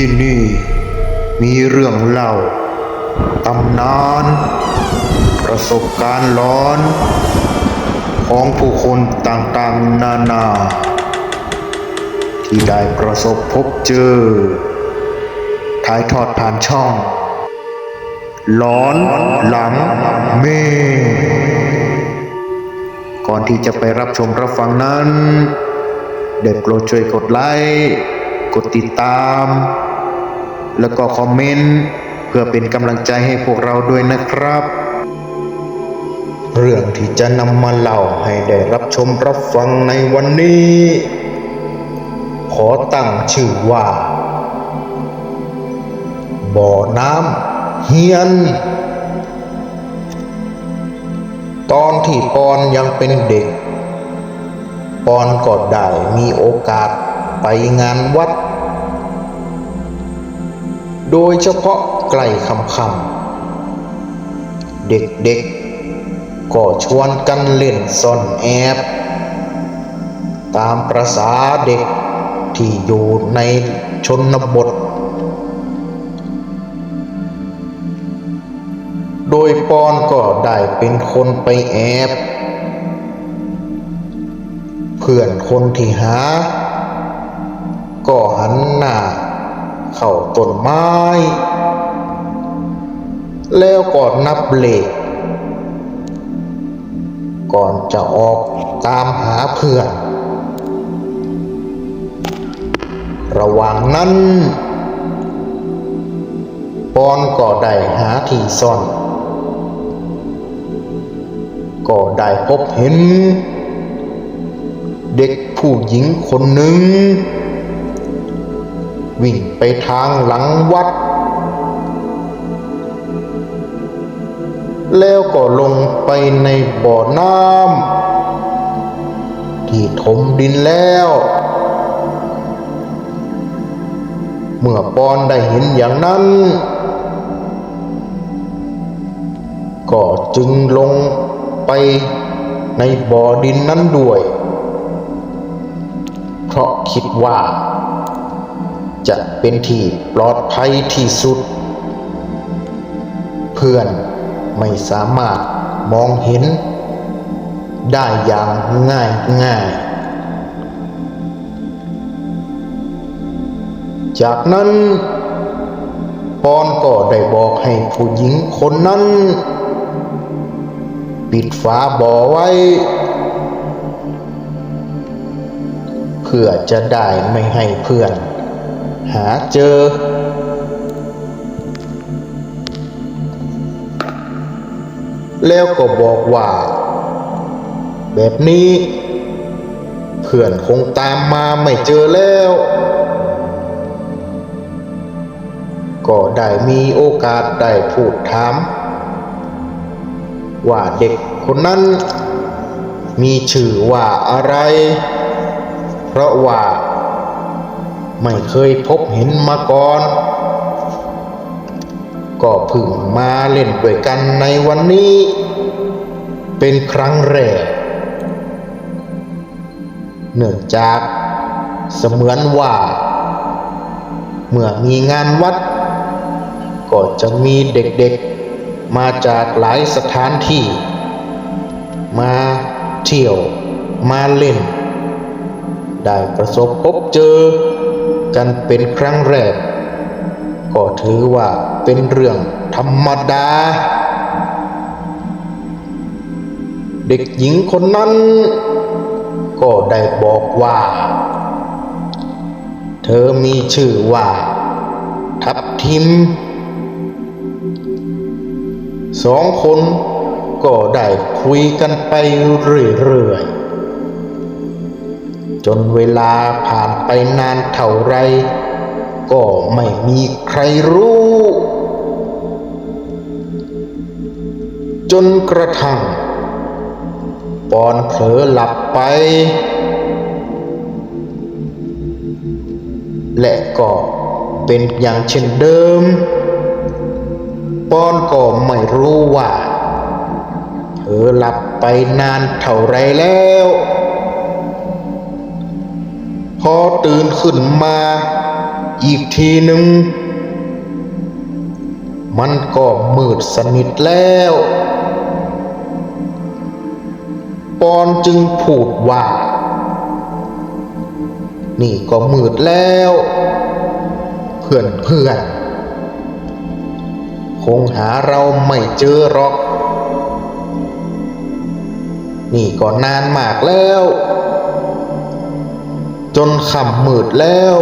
ที่นี่มีเรื่องเล่า ตำนาน ประสบการณ์ร้อน ของผู้คนต่างๆนานา ที่ได้ประสบพบเจอ ถ่ายทอดผ่านช่องหลอนหลังเมฆก่อนที่จะไปรับชมรับฟังนั้น เด็กโปรดช่วยกดไลค์ กดติดตาม แล้วก็คอมเมนต์เพื่อเป็นกำลังใจให้พวกเราด้วยนะครับ เรื่องที่จะนำมาเล่าให้ได้รับชมรับฟังในวันนี้ ขอตั้งชื่อว่า บ่อน้ำเฮียน ตอนที่ปอนยังเป็นเด็ก ปอนก็ได้มีโอกาสไปงานวัด โดยเฉพาะใกล้ค่ำเด็กๆ ก็ชวนกันเล่นซ่อนแอบ ตามประษาเด็กที่อยู่ในชนบท โดยปอนก็ได้เป็นคนไปแอบ เพื่อนคนที่หา ก็หันหน้า เข้าต้นไม้ แล้วก็นับเลขก่อนจะออกตามหาเพื่อน ระหว่างนั้นปอนก็ได้หาที่ซ่อน ก็ได้พบเห็น เด็กผู้หญิงคนหนึ่ง วิ่งไปทางหลังวัด แล้วก็ลงไปในบ่อน้ำที่ถมดินแล้ว เมื่อปอนได้เห็นอย่างนั้น ก็จึงลงไปในบ่อดินนั้นด้วย เพราะคิดว่า จะเป็นที่ปลอดภัยที่สุด เพื่อนไม่สามารถมองเห็น ได้อย่างง่ายง่าย จากนั้นปอนก็ได้บอกให้ผู้หญิงคนนั้น ปิดฝาบ่อไว้ เพื่อจะได้ไม่ให้เพื่อน หาเจอ แล้วก็บอกว่า แบบนี้ เพื่อนคงตามมาไม่เจอแล้ว ก็ได้มีโอกาสได้พูดถาม ว่าเด็กคนนั้น มีชื่อว่าอะไร เพราะว่า ไม่เคยพบเห็นมาก่อน ก็เพึ่งมาเล่นด้วยกันในวันนี้ เป็นครั้งแรก เนื่องจากเสมือนว่า เมื่อมีงานวัด ก็จะมีเด็กๆมาจากหลายสถานที่ มาเที่ยวมาเล่น ได้ประสบพบเจอ กันเป็นครั้งแรก ก็ถือว่าเป็นเรื่องธรรมดา เด็กหญิงคนนั้น ก็ได้บอกว่า เธอมีชื่อว่า ทับทิมสองคนก็ได้คุยกันไปเรื่อยๆ จนเวลาผ่านไปนานเท่าไร ก็ไม่มีใครรู้ จนกระทั่ง ปอนเผลอหลับไป และก็เป็นอย่างเช่นเดิม ปอนก็ไม่รู้ว่า เธอหลับไปนานเท่าไรแล้ว พอตื่นขึ้นมา อีกทีหนึ่ง มันก็มืดสนิทแล้ว ปอนจึงพูดว่า นี่ก็มืดแล้ว เพื่อนเพื่อนคงหาเราไม่เจอหรอก นี่ก็นานมากแล้ว จนค่ำมืดแล้ว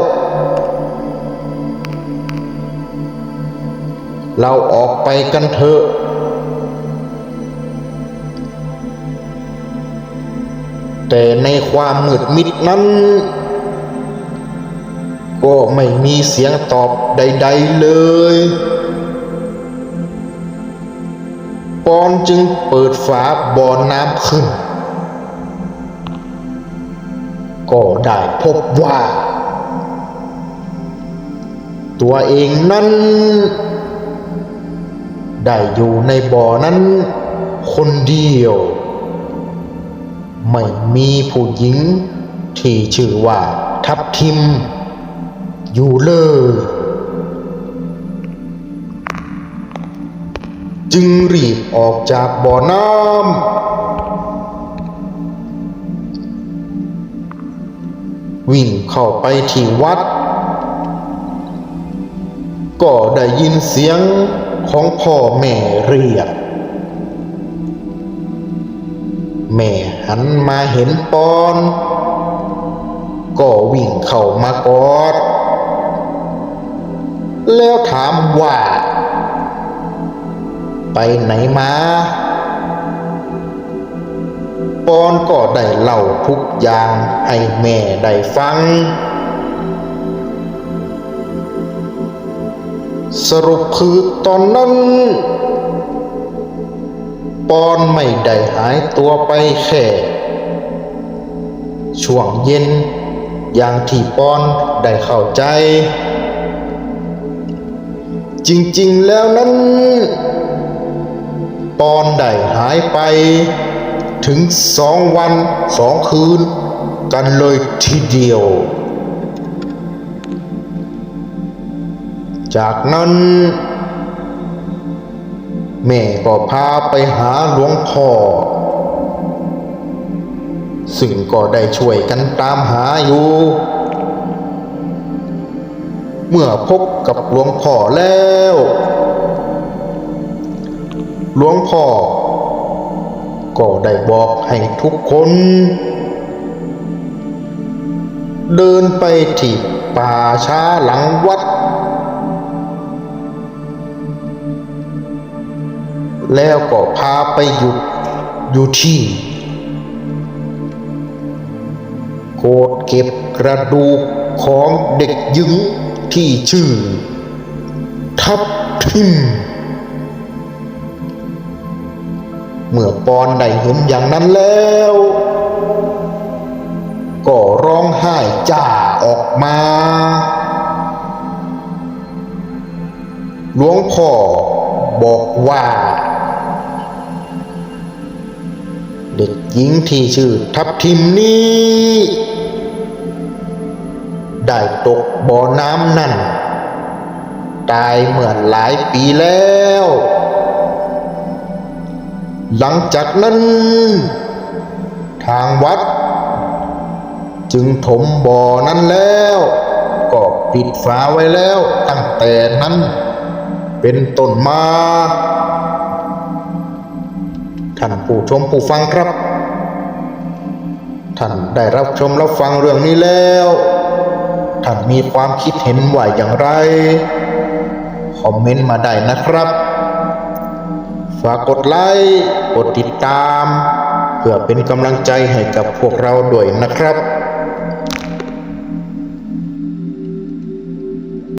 เราออกไปกันเถอะ แต่ในความมืดมิดนั้น ก็ไม่มีเสียงตอบใด ๆ เลยปอนจึงเปิดฝาบ่อน้ำขึ้น ก็ได้พบว่า ตัวเองนั้น ได้อยู่ในบ่อนั้น คนเดียว ไม่มีผู้หญิง ที่ชื่อว่าทับทิม อยู่เลยจึงรีบออกจากบ่อน้ำ วิ่งเข้าไปที่วัด ก็ได้ยินเสียงของพ่อแม่เรียก แม่หันมาเห็นปอน ก็วิ่งเข้ามากอด แล้วถามว่า ไปไหนมา ปอนก็ได้เล่าทุกอย่างให้แม่ได้ฟัง สรุปคือตอนนั้น ปอนไม่ได้หายตัวไปแค่ช่วงเย็น อย่างที่ปอนได้เข้าใจ จริงๆแล้วนั้น ปอนได้หายไป ถึงสองวันสองคืนกันเลยทีเดียว จากนั้น แม่ก็พาไปหาหลวงพ่อ ซึ่งก็ได้ช่วยกันตามหาอยู่ เมื่อพบกับหลวงพ่อแล้ว หลวงพ่อ ก็ได้บอกให้ทุกคน เดินไปที่ป่าช้าหลังวัด แล้วก็พาไปหยุดอยู่ที่โกดเก็บกระดูกของเด็กหญิงที่ชื่อ ทับทิม เมื่อปอนได้เห็นอย่างนั้นแล้ว ก็ร้องไห้จ้าออกมา หลวงพ่อบอกว่า เด็กหญิงที่ชื่อทับทิมนี้ได้ตกบ่อน้ำนั่น ตายเหมื่อหลายปีแล้ว หลังจากนั้น ทางวัด จึงถมบ่อนั้นแล้ว ก็ปิดฝาไว้แล้วตั้งแต่นั้น เป็นต้นมาท่านผู้ชมผู้ฟังครับท่านได้รับชมรับฟังเรื่องนี้แล้ว ท่านมีความคิดเห็นว่าอย่างไร คอมเมนต์มาได้นะครับ ฝากกดไลค์ กดติดตาม เพื่อเป็นกำลังใจให้กับพวกเราด้วยนะครับ